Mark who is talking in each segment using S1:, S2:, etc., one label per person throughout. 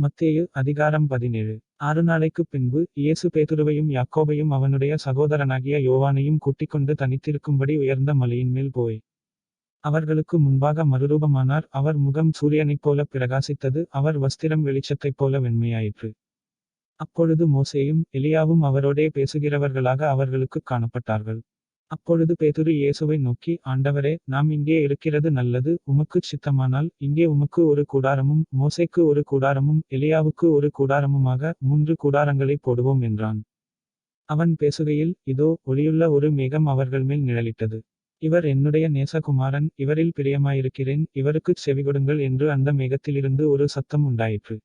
S1: மத்தேயு அதிகாரம் பதினேழு. ஆறு நாளைக்குப் பின்பு இயேசு பேதுருவையும் யாக்கோபையும் அவனுடைய சகோதரனாகிய யோவானையும் கூட்டிக்கொண்டு தனித்திருக்கும்படி உயர்ந்த மலையின் மேல் போய். அவர்களுக்கு முன்பாக மறுரூபமானார். அவர் முகம் சூரியனைப் போல பிரகாசித்தது. அவர் வஸ்திரம் வெளிச்சத்தைப் போல வெண்மையாயிற்று. அப்பொழுது மோசேயும் எலியாவும் அவரோடே பேசுகிறவர்களாக அவர்களுக்குக் காணப்பட்டார்கள். அப்பொழுது பேதுரு இயேசுவை நோக்கி ஆண்டவரே நாம் இங்கே இருக்கிறது நல்லது உமக்குச் சித்தமானால் இங்கே உமக்கு ஒரு கூடாரமும் மோசைக்கு ஒரு கூடாரமும் எலியாவுக்கு ஒரு கூடாரமுமாக மூன்று கூடாரங்களை போடுவோம் என்றான். அவன் பேசுகையில் இதோ ஒளியுள்ள ஒரு மேகம் அவர்கள் மேல் நிழலிட்டது. இவர் என்னுடைய நேசகுமாரன் இவரில் பிரியமாயிருக்கிறேன் இவருக்குச் செவிகொடுங்கள் என்று அந்த மேகத்திலிருந்து ஒரு சத்தம் உண்டாயிற்று.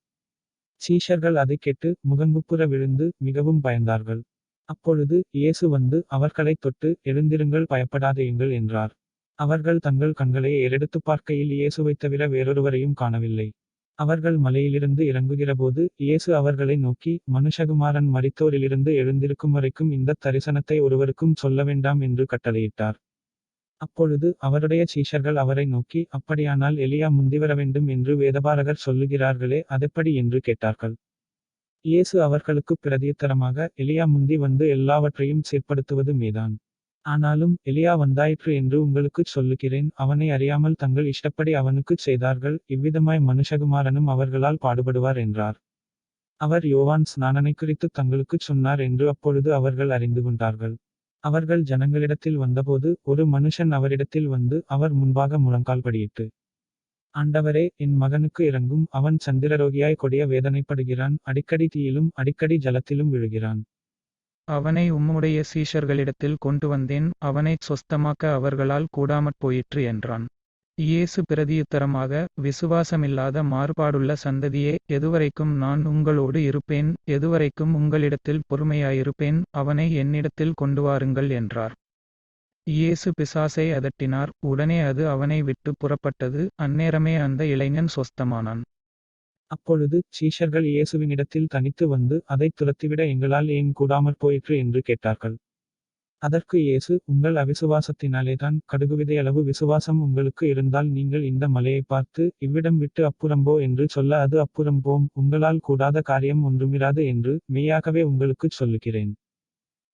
S1: சீஷர்கள் அதை கேட்டு முகங்குப்புற விழுந்து மிகவும் பயந்தார்கள். அப்பொழுது இயேசு வந்து அவர்களைத் தொட்டு எழுந்திருங்கள் பயப்படாதேயுங்கள் என்றார். அவர்கள் தங்கள் கண்களை ஏறெடுத்து பார்க்கையில் இயேசுவைத் தவிர வேறொருவரையும் காணவில்லை. அவர்கள் மலையிலிருந்து இறங்குகிறபோது இயேசு அவர்களை நோக்கி மனுஷகுமாரன் மரித்தோரிலிருந்து எழுந்திருக்கும் வரைக்கும் இந்தத் தரிசனத்தை ஒருவருக்கும் சொல்ல வேண்டாம் என்று கட்டளையிட்டார். அப்பொழுது அவருடைய சீஷர்கள் அவரை நோக்கி அப்படியானால் எலியா முந்திவர வேண்டும் என்று வேதபாரகர் சொல்லுகிறார்களே அதெப்படி? என்று கேட்டார்கள். இயேசு அவர்களுக்குப் பிரதியுத்தரமாக எலியா முந்தி வந்து எல்லாவற்றையும் சீர்படுத்துவது மீதான். ஆனாலும் எலியா வந்தாயிற்று என்று உங்களுக்குச் சொல்லுகிறேன் அவனை அறியாமல் தங்கள் இஷ்டப்படி அவனுக்குச் செய்தார்கள் இவ்விதமாய் மனுஷகுமாரனும் அவர்களால் பாடுபடுவார் என்றார். அவர் யோவான் ஸ்நானனை குறித்து தங்களுக்குச் சொன்னார் என்று அப்பொழுது அவர்கள் அறிந்து கொண்டார்கள். அவர்கள் ஜனங்களிடத்தில் வந்தபோது ஒரு மனுஷன் அவரிடத்தில் வந்து அவர் முன்பாக முழங்கால் படியிட்டு ஆண்டவரே என் மகனுக்கு இறங்கும். அவன் சந்திரரோகியாய் கொடிய வேதனைப்படுகிறான். அடிக்கடி தீயிலும் அடிக்கடி ஜலத்திலும் விழுகிறான்.
S2: அவனை உம்முடைய சீஷர்களிடத்தில் கொண்டு வந்தேன். அவனைச் சொஸ்தமாக்க அவர்களால் கூடாமற் போயிற்று என்றான். இயேசு பிரதியுத்தரமாக விசுவாசமில்லாத மாறுபாடுள்ள சந்ததியே எதுவரைக்கும் நான் உங்களோடு இருப்பேன். எதுவரைக்கும் உங்களிடத்தில் பொறுமையாயிருப்பேன். அவனை என்னிடத்தில் கொண்டு வாருங்கள் என்றார். இயேசு பிசாசை அதட்டினார். உடனே அது அவனை விட்டு புறப்பட்டது. அந்நேரமே அந்த இளைஞன் சொஸ்தமானான்.
S1: அப்பொழுது சீஷர்கள் இயேசுவினிடத்தில் தனித்து வந்து அதைத் துரத்திவிட எங்களால் ஏன் கூடாமற் போயிற்று? என்று கேட்டார்கள். அதற்கு இயேசு உங்கள் அவிசுவாசத்தினாலேதான் கடுகுவிதையளவு விசுவாசம் உங்களுக்கு இருந்தால் நீங்கள் இந்த மலையை பார்த்து இவ்விடம் விட்டு அப்புறம்போ என்று சொல்ல அது அப்புறம்போம் உங்களால் கூடாத காரியம் ஒன்றுமிராது என்று மெய்யாகவே உங்களுக்குச் சொல்லுகிறேன்.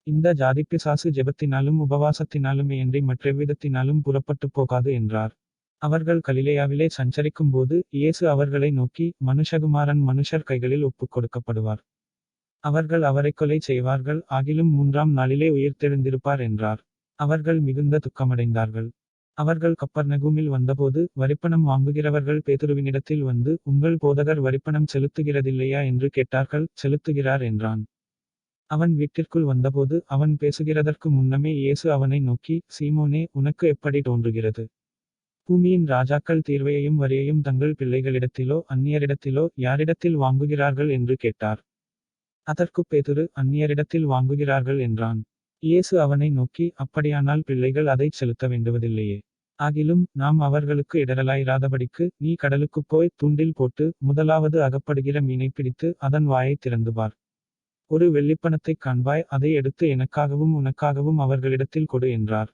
S1: இந்த ஜாதிப்பிசாசு ஜெபத்தினாலும் உபவாசத்தினாலும் இன்றி மற்றெவ்விதத்தினாலும் புறப்பட்டு போகாது என்றார். அவர்கள் கலிலேயாவிலே சஞ்சரிக்கும்போது இயேசு அவர்களை நோக்கி மனுஷகுமாரன் மனுஷர் கைகளில் ஒப்புக் கொடுக்கப்படுவார். அவர்கள் அவரை கொலை செய்வார்கள் ஆகிலும் மூன்றாம் நாளிலே உயிர்த்தெழுந்திருப்பார் என்றார். அவர்கள் மிகுந்த துக்கமடைந்தார்கள். அவர்கள் கப்பர்நகூமில் வந்தபோது வரிப்பணம் வாங்குகிறவர்கள் பேதுருவினிடத்தில் வந்து உங்கள் போதகர் வரிப்பணம் செலுத்துகிறதில்லையா? என்று கேட்டார்கள். செலுத்துகிறார் என்றான். அவன் வீட்டிற்குள் வந்தபோது அவன் பேசுகிறதற்கு முன்னமே இயேசு அவனை நோக்கி சீமோனே உனக்கு எப்படி தோன்றுகிறது? பூமியின் ராஜாக்கள் தீர்வையையும் வரியையும் தங்கள் பிள்ளைகளிடத்திலோ அந்நியரிடத்திலோ யாரிடத்தில் வாங்குகிறார்கள் என்று கேட்டார். அதற்கு பேதுரு அந்நியரிடத்தில் வாங்குகிறார்கள் என்றான். இயேசு அவனை நோக்கி அப்படியானால் பிள்ளைகள் அதைச் செலுத்த வேண்டுவதில்லையே. ஆகிலும் நாம் அவர்களுக்கு இடரலாயிராதபடிக்கு நீ கடலுக்குப் போய் தூண்டில் போட்டு முதலாவது அகப்படுகிற மீனை பிடித்து அதன் வாயை திறந்து பார். ஒரு வெள்ளிப்பணத்தைக் காண்பாய் அதை எடுத்து எனக்காகவும் உனக்காகவும் அவர்களிடத்தில் கொடு என்றார்.